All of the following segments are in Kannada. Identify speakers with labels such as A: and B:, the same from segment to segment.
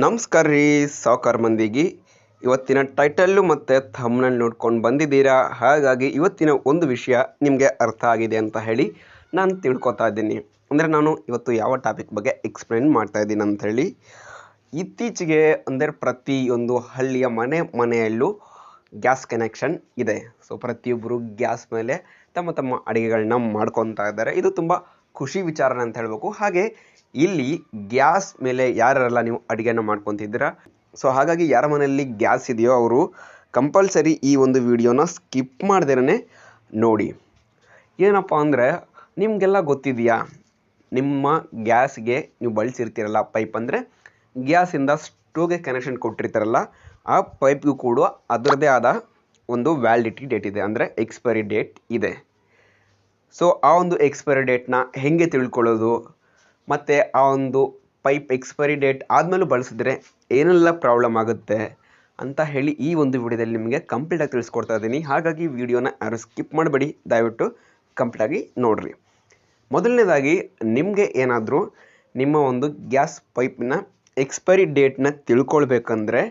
A: ನಮಸ್ಕಾರ ರೀ, ಸಾವುಕಾರ ಮಂದಿಗೆ. ಇವತ್ತಿನ ಟೈಟಲ್ಲು ಮತ್ತು ಥಮ್ನಲ್ಲಿ ನೋಡ್ಕೊಂಡು ಬಂದಿದ್ದೀರಾ? ಹಾಗಾಗಿ ಇವತ್ತಿನ ಒಂದು ವಿಷಯ ನಿಮಗೆ ಅರ್ಥ ಆಗಿದೆ ಅಂತ ಹೇಳಿ ನಾನು ತಿಳ್ಕೊತಾ ಇದ್ದೀನಿ. ಅಂದರೆ ನಾನು ಇವತ್ತು ಯಾವ ಟಾಪಿಕ್ ಬಗ್ಗೆ ಎಕ್ಸ್ಪ್ಲೇನ್ ಮಾಡ್ತಾ ಇದ್ದೀನಿ ಅಂತ ಹೇಳಿ, ಇತ್ತೀಚೆಗೆ ಅಂದರೆ ಪ್ರತಿಯೊಂದು ಹಳ್ಳಿಯ ಮನೆ ಮನೆಯಲ್ಲೂ ಗ್ಯಾಸ್ ಕನೆಕ್ಷನ್ ಇದೆ. ಸೊ ಪ್ರತಿಯೊಬ್ಬರು ಗ್ಯಾಸ್ ಮೇಲೆ ತಮ್ಮ ತಮ್ಮ ಅಡುಗೆಗಳನ್ನ ಮಾಡ್ಕೊತಾ ಇದ್ದಾರೆ. ಇದು ತುಂಬ ಖುಷಿ ವಿಚಾರನ ಅಂತ ಹೇಳಬೇಕು. ಹಾಗೆ ಇಲ್ಲಿ ಗ್ಯಾಸ್ ಮೇಲೆ ಯಾರೆಲ್ಲ ನೀವು ಅಡುಗೆನ ಮಾಡ್ಕೊತಿದ್ದೀರಾ? ಸೊ ಹಾಗಾಗಿ ಯಾರ ಮನೆಯಲ್ಲಿ ಗ್ಯಾಸ್ ಇದೆಯೋ ಅವರು ಕಂಪಲ್ಸರಿ ಈ ಒಂದು ವಿಡಿಯೋನ ಸ್ಕಿಪ್ ಮಾಡ್ದೇನೆ ನೋಡಿ. ಏನಪ್ಪ ಅಂದರೆ, ನಿಮಗೆಲ್ಲ ಗೊತ್ತಿದೆಯಾ? ನಿಮ್ಮ ಗ್ಯಾಸ್ಗೆ ನೀವು ಬಳಸಿರ್ತೀರಲ್ಲ ಪೈಪ್ ಅಂದರೆ, ಗ್ಯಾಸಿಂದ ಸ್ಟೋವ್ಗೆ ಕನೆಕ್ಷನ್ ಕೊಟ್ಟಿರ್ತಾರಲ್ಲ, ಆ ಪೈಪ್ಗೂ ಕೂಡ ಅದರದ್ದೇ ಆದ ಒಂದು ವ್ಯಾಲಿಡಿಟಿ ಡೇಟ್ ಇದೆ, ಅಂದರೆ ಎಕ್ಸ್ಪೈರಿ ಡೇಟ್ ಇದೆ. ಸೊ ಆ ಒಂದು ಎಕ್ಸ್ಪೈರಿ ಡೇಟ್ನ ಹೇಗೆ ತಿಳ್ಕೊಳ್ಳೋದು? ಮತ್ತು ಆ ಒಂದು ಪೈಪ್ ಎಕ್ಸ್ಪೈರಿ ಡೇಟ್ ಆದಮೇಲೂ ಬಳಸಿದ್ರೆ ಏನೆಲ್ಲ ಪ್ರಾಬ್ಲಮ್ ಆಗುತ್ತೆ ಅಂತ ಹೇಳಿ ಈ ಒಂದು ವಿಡಿಯೋದಲ್ಲಿ ನಿಮಗೆ ಕಂಪ್ಲೀಟಾಗಿ ತಿಳಿಸ್ಕೊಡ್ತಾ ಇದ್ದೀನಿ. ಹಾಗಾಗಿ ವಿಡಿಯೋನ ಯಾರು ಸ್ಕಿಪ್ ಮಾಡಬೇಡಿ, ದಯವಿಟ್ಟು ಕಂಪ್ಲೀಟಾಗಿ ನೋಡಿರಿ. ಮೊದಲನೇದಾಗಿ ನಿಮಗೆ ಏನಾದರೂ ನಿಮ್ಮ ಒಂದು ಗ್ಯಾಸ್ ಪೈಪ್ನ ಎಕ್ಸ್ಪೈರಿ ಡೇಟ್ನ ತಿಳ್ಕೊಳ್ಬೇಕಂದ್ರೆ,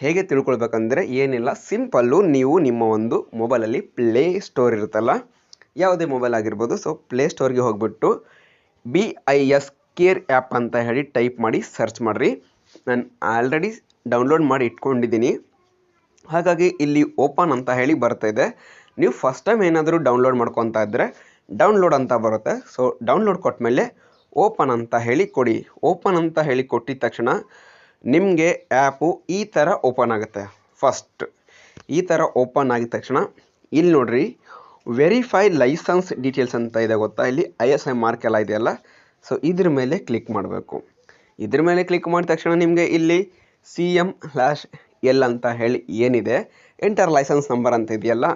A: ಹೇಗೆ ತಿಳ್ಕೊಳ್ಬೇಕಂದ್ರೆ ಏನಿಲ್ಲ ಸಿಂಪಲ್ಲು ನೀವು ನಿಮ್ಮ ಒಂದು ಮೊಬೈಲಲ್ಲಿ ಪ್ಲೇ ಸ್ಟೋರ್ ಇರುತ್ತಲ್ಲ, ಯಾವುದೇ ಮೊಬೈಲ್ ಆಗಿರ್ಬೋದು ಸೊ ಪ್ಲೇ ಸ್ಟೋರ್ಗೆ ಹೋಗ್ಬಿಟ್ಟು B I S care app ಅಂತ ಹೇಳಿ ಟೈಪ್ ಮಾಡಿ ಸರ್ಚ್ ಮಾಡಿರಿ. ನಾನು ಆಲ್ರೆಡಿ ಡೌನ್ಲೋಡ್ ಮಾಡಿ ಇಟ್ಕೊಂಡಿದ್ದೀನಿ. ಹಾಗಾಗಿ ಇಲ್ಲಿ ಓಪನ್ ಅಂತ ಹೇಳಿ ಬರ್ತಾ ಇದೆ. ನೀವು ಫಸ್ಟ್ ಟೈಮ್ ಏನಾದರೂ ಡೌನ್ಲೋಡ್ ಮಾಡ್ಕೊತಾ ಇದ್ದರೆ ಡೌನ್ಲೋಡ್ ಅಂತ ಬರುತ್ತೆ. ಸೊ, ಡೌನ್ಲೋಡ್ ಕೊಟ್ಟಮೇಲೆ ಓಪನ್ ಅಂತ ಹೇಳಿ ಕೊಡಿ. ಓಪನ್ ಅಂತ ಹೇಳಿ ಕೊಟ್ಟಿದ ತಕ್ಷಣ ನಿಮಗೆ ಆ್ಯಪು ಈ ಥರ ಓಪನ್ ಆಗುತ್ತೆ. ಫಸ್ಟ್ ಈ ಥರ ಓಪನ್ ಆಗಿದ ತಕ್ಷಣ ಇಲ್ಲಿ ನೋಡ್ರಿ. ವೆರಿಫೈ ಲೈಸೆನ್ಸ್ ಡೀಟೇಲ್ಸ್ ಅಂತ ಇದೆ ಗೊತ್ತಾ? ಇಲ್ಲಿ ಐ ಎಸ್ ಐ ಮಾರ್ಕ್ ಎಲ್ಲ ಇದೆಯಲ್ಲ? ಸೊ ಇದ್ರ ಮೇಲೆ ಕ್ಲಿಕ್ ಮಾಡಬೇಕು. ಇದ್ರ ಮೇಲೆ ಕ್ಲಿಕ್ ಮಾಡಿದ ತಕ್ಷಣ ನಿಮಗೆ ಇಲ್ಲಿ ಸಿ ಎಂ ಲ್ಯಾಶ್ ಎಲ್ ಅಂತ ಹೇಳಿ ಏನಿದೆ? ಎಂಟರ್ ಲೈಸೆನ್ಸ್ ನಂಬರ್ ಅಂತ ಇದೆಯಲ್ಲ?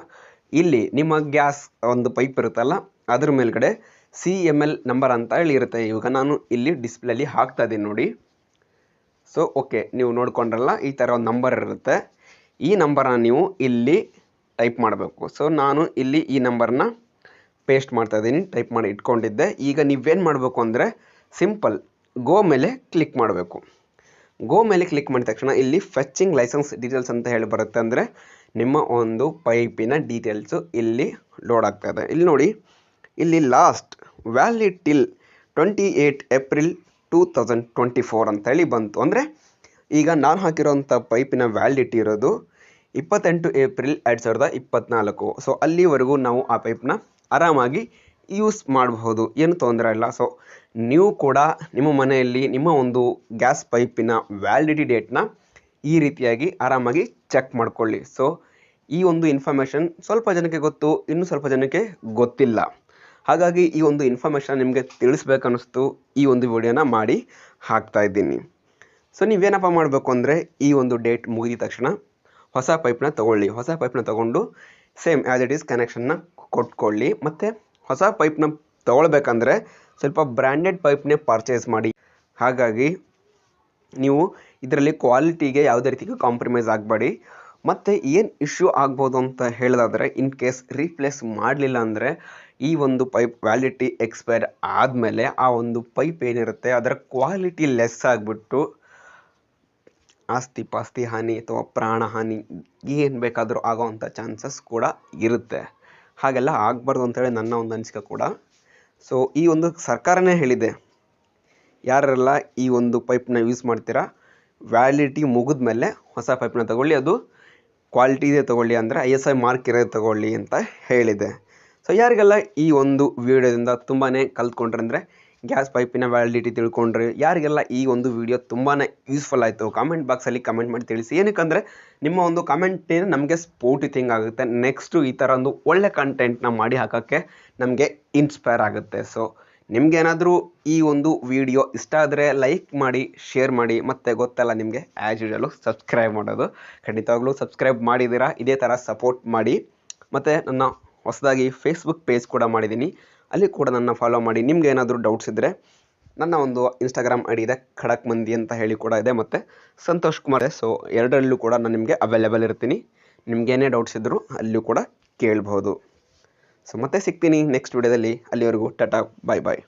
A: ಇಲ್ಲಿ ನಿಮ್ಮ ಗ್ಯಾಸ್ ಒಂದು ಪೈಪ್ ಇರುತ್ತಲ್ಲ, ಅದ್ರ ಮೇಲ್ಗಡೆ ಸಿ ಎಂ ಎಲ್ ನಂಬರ್ ಅಂತ ಹೇಳಿ ಇರುತ್ತೆ. ಇವಾಗ ನಾನು ಇಲ್ಲಿ ಡಿಸ್ಪ್ಲೇಲಿ ಹಾಕ್ತಾ ಇದ್ದೀನಿ ನೋಡಿ. ಸೊ ಓಕೆ ನೀವು ನೋಡ್ಕೊಂಡ್ರಲ್ಲ, ಈ ಥರ ಒಂದು ನಂಬರ್ ಇರುತ್ತೆ. ಈ ನಂಬರನ್ನ ನೀವು ಇಲ್ಲಿ ಟೈಪ್ ಮಾಡಬೇಕು. ಸೊ ನಾನು ಇಲ್ಲಿ ಈ ನಂಬರ್ನ ಪೇಸ್ಟ್ ಮಾಡ್ತಾ ಇದ್ದೀನಿ ಟೈಪ್ ಮಾಡಿ ಇಟ್ಕೊಂಡಿದ್ದೆ. ಈಗ ನೀವೇನು ಮಾಡಬೇಕು ಅಂದರೆ ಸಿಂಪಲ್ ಗೋ ಮೇಲೆ ಕ್ಲಿಕ್ ಮಾಡಬೇಕು. ಗೋ ಮೇಲೆ ಕ್ಲಿಕ್ ಮಾಡಿದ ತಕ್ಷಣ ಇಲ್ಲಿ ಫೆಚ್ಚಿಂಗ್ ಲೈಸೆನ್ಸ್ ಡೀಟೇಲ್ಸ್ ಅಂತ ಹೇಳಿ ಬರುತ್ತೆ ಅಂದರೆ ನಿಮ್ಮ ಒಂದು ಪೈಪಿನ ಡೀಟೇಲ್ಸು ಇಲ್ಲಿ ಲೋಡ್ ಆಗ್ತಾ ಇದೆ. ಇಲ್ಲಿ ನೋಡಿ, ಇಲ್ಲಿ last valid till twenty eight April two thousand twenty four ಅಂತೇಳಿ ಬಂತು. ಅಂದರೆ ಈಗ ನಾನು ಹಾಕಿರೋಂಥ ಪೈಪಿನ ವ್ಯಾಲಿಡಿಟಿ ಇರೋದು ಇಪ್ಪತ್ತೆಂಟು ಏಪ್ರಿಲ್ ಎರಡು ಸಾವಿರದ ಇಪ್ಪತ್ತ್ನಾಲ್ಕು ಸೊ ಅಲ್ಲಿವರೆಗೂ ನಾವು ಆ ಪೈಪ್ನ ಆರಾಮಾಗಿ ಯೂಸ್ ಮಾಡಬಹುದು. ಏನು ತೊಂದರೆ ಇಲ್ಲ. ಸೊ ನೀವು ಕೂಡ ನಿಮ್ಮ ಮನೆಯಲ್ಲಿ ನಿಮ್ಮ ಒಂದು ಗ್ಯಾಸ್ ಪೈಪಿನ ವ್ಯಾಲಿಡಿಟಿ ಡೇಟ್ನ ಈ ರೀತಿಯಾಗಿ ಆರಾಮಾಗಿ ಚೆಕ್ ಮಾಡ್ಕೊಳ್ಳಿ. ಸೊ ಈ ಒಂದು ಇನ್ಫಾರ್ಮೇಷನ್ ಸ್ವಲ್ಪ ಜನಕ್ಕೆ ಗೊತ್ತು, ಇನ್ನೂ ಸ್ವಲ್ಪ ಜನಕ್ಕೆ ಗೊತ್ತಿಲ್ಲ. ಹಾಗಾಗಿ ಈ ಒಂದು ಇನ್ಫಾರ್ಮೇಷನ್ ನಿಮಗೆ ತಿಳಿಸ್ಬೇಕನ್ನಿಸ್ತು. ಈ ಒಂದು ವಿಡಿಯೋನ ಮಾಡಿ ಹಾಕ್ತಾ ಇದ್ದೀನಿ. ಸೊ ನೀವೇನಪ್ಪ ಮಾಡಬೇಕು ಅಂದರೆ ಈ ಒಂದು ಡೇಟ್ ಮುಗಿದ ತಕ್ಷಣ ಹೊಸ ಪೈಪ್ನ ತೊಗೊಳ್ಳಿ. ಹೊಸ ಪೈಪ್ನ ತೊಗೊಂಡು ಸೇಮ್ ಆ್ಯಸ್ ಇಟ್ ಈಸ್ ಕನೆಕ್ಷನ್ನ ಕೊಟ್ಕೊಳ್ಳಿ. ಮತ್ತು ಹೊಸ ಪೈಪ್ನ ತೊಗೊಳ್ಬೇಕಂದ್ರೆ ಸ್ವಲ್ಪ ಬ್ರ್ಯಾಂಡೆಡ್ ಪೈಪ್ನೇ ಪರ್ಚೇಸ್ ಮಾಡಿ. ಹಾಗಾಗಿ ನೀವು ಇದರಲ್ಲಿ ಕ್ವಾಲಿಟಿಗೆ ಯಾವುದೇ ರೀತಿಗೆ ಕಾಂಪ್ರಮೈಸ್ ಆಗಬೇಡಿ. ಮತ್ತು ಏನು ಇಶ್ಯೂ ಆಗ್ಬೋದು ಅಂತ ಹೇಳೋದಾದರೆ ಇನ್ ಕೇಸ್ ರೀಪ್ಲೇಸ್ ಮಾಡಲಿಲ್ಲ ಅಂದರೆ ಈ ಒಂದು ಪೈಪ್ ವ್ಯಾಲಿಟಿ ಎಕ್ಸ್ಪೈರ್ ಆದಮೇಲೆ ಆ ಒಂದು ಪೈಪ್ ಏನಿರುತ್ತೆ, ಅದರ ಕ್ವಾಲಿಟಿ ಲೆಸ್ ಆಗಿಬಿಟ್ಟು ಆಸ್ತಿ ಪಾಸ್ತಿ ಹಾನಿ ಅಥವಾ ಪ್ರಾಣ ಹಾನಿ ಏನು ಬೇಕಾದರೂ ಆಗೋವಂಥ ಚಾನ್ಸಸ್ ಕೂಡ ಇರುತ್ತೆ. ಹಾಗೆಲ್ಲ ಆಗಬಾರ್ದು ಅಂತೇಳಿ ನನ್ನ ಒಂದು ಅನಿಸಿಕೆ ಕೂಡ. ಸೊ ಈ ಒಂದು ಸರ್ಕಾರನೇ ಹೇಳಿದೆ, ಯಾರೆಲ್ಲ ಈ ಒಂದು ಪೈಪ್ನ ಯೂಸ್ ಮಾಡ್ತೀರಾ ವ್ಯಾಲಿಡಿಟಿ ಮುಗಿದ ಮೇಲೆ ಹೊಸ ಪೈಪ್ನ ತಗೊಳ್ಳಿ, ಅದು ಕ್ವಾಲಿಟಿ ಇದೆ ತೊಗೊಳ್ಳಿ ಅಂದರೆ ಐ ಎಸ್ ಐ ಮಾರ್ಕ್ ಇರೋದು ತೊಗೊಳ್ಳಿ ಅಂತ ಹೇಳಿದೆ. ಸೊ ಯಾರಿಗೆಲ್ಲ ಈ ಒಂದು ವಿಡಿಯೋದಿಂದ ತುಂಬಾ ಕಲ್ತ್ಕೊಂಡ್ರೆ ಅಂದರೆ ಗ್ಯಾಸ್ ಪೈಪಿನ ವ್ಯಾಲಿಡಿಟಿ ತಿಳ್ಕೊಂಡ್ರೆ ಯಾರಿಗೆಲ್ಲ ಈ ಒಂದು ವಿಡಿಯೋ ತುಂಬಾ ಯೂಸ್ಫುಲ್ ಆಯಿತು ಕಾಮೆಂಟ್ ಬಾಕ್ಸಲ್ಲಿ ಕಮೆಂಟ್ ಮಾಡಿ ತಿಳಿಸಿ. ಏನಕ್ಕಂದರೆ ನಿಮ್ಮ ಒಂದು ಕಮೆಂಟಿನ ನಮಗೆ ಸ್ಪೋರ್ಟಿ ಥಿಂಗ್ ಆಗುತ್ತೆ. ನೆಕ್ಸ್ಟು ಈ ಥರ ಒಂದು ಒಳ್ಳೆ ಕಂಟೆಂಟ್ನ ಮಾಡಿ ಹಾಕೋಕ್ಕೆ ನಮಗೆ ಇನ್ಸ್ಪೈರ್ ಆಗುತ್ತೆ. ಸೊ ನಿಮಗೇನಾದರೂ ಈ ಒಂದು ವಿಡಿಯೋ ಇಷ್ಟ ಆದರೆ ಲೈಕ್ ಮಾಡಿ ಶೇರ್ ಮಾಡಿ, ಮತ್ತು ಗೊತ್ತಲ್ಲ ನಿಮಗೆ ಆ್ಯಸ್ ಯೂಶಲು ಸಬ್ಸ್ಕ್ರೈಬ್ ಮಾಡೋದು. ಖಂಡಿತವಾಗ್ಲೂ ಸಬ್ಸ್ಕ್ರೈಬ್ ಮಾಡಿದ್ದೀರಾ, ಇದೇ ಥರ ಸಪೋರ್ಟ್ ಮಾಡಿ. ಮತ್ತು ನನ್ನ ಹೊಸದಾಗಿ ಫೇಸ್ಬುಕ್ ಪೇಜ್ ಕೂಡ ಮಾಡಿದ್ದೀನಿ. ಅಲ್ಲಿ ಕೂಡ ನನ್ನ ಫಾಲೋ ಮಾಡಿ. ನಿಮ್ಗೆ ಏನಾದರೂ ಡೌಟ್ಸ್ ಇದ್ದರೆ ನನ್ನ ಒಂದು ಇನ್ಸ್ಟಾಗ್ರಾಮ್ ಐ ಡಿ ಇದೆ, ಖಡಕ್ ಮಂದಿ ಅಂತ ಹೇಳಿ ಕೂಡ ಇದೆ ಮತ್ತು ಸಂತೋಷ್ ಕುಮಾರ್ ಸೊ ಎರಡರಲ್ಲೂ ಕೂಡ ನಾನು ನಿಮಗೆ ಅವೈಲೇಬಲ್ ಇರ್ತೀನಿ. ನಿಮ್ಗೇನೇ ಡೌಟ್ಸ್ ಇದ್ದರೂ ಅಲ್ಲೂ ಕೂಡ ಕೇಳ್ಬೋದು ಸೊ ಮತ್ತೆ ಸಿಗ್ತೀನಿ ನೆಕ್ಸ್ಟ್ ವಿಡಿಯೋದಲ್ಲಿ ಅಲ್ಲಿವರೆಗೂ, ಟಾಟಾ ಬಾಯ್ ಬಾಯ್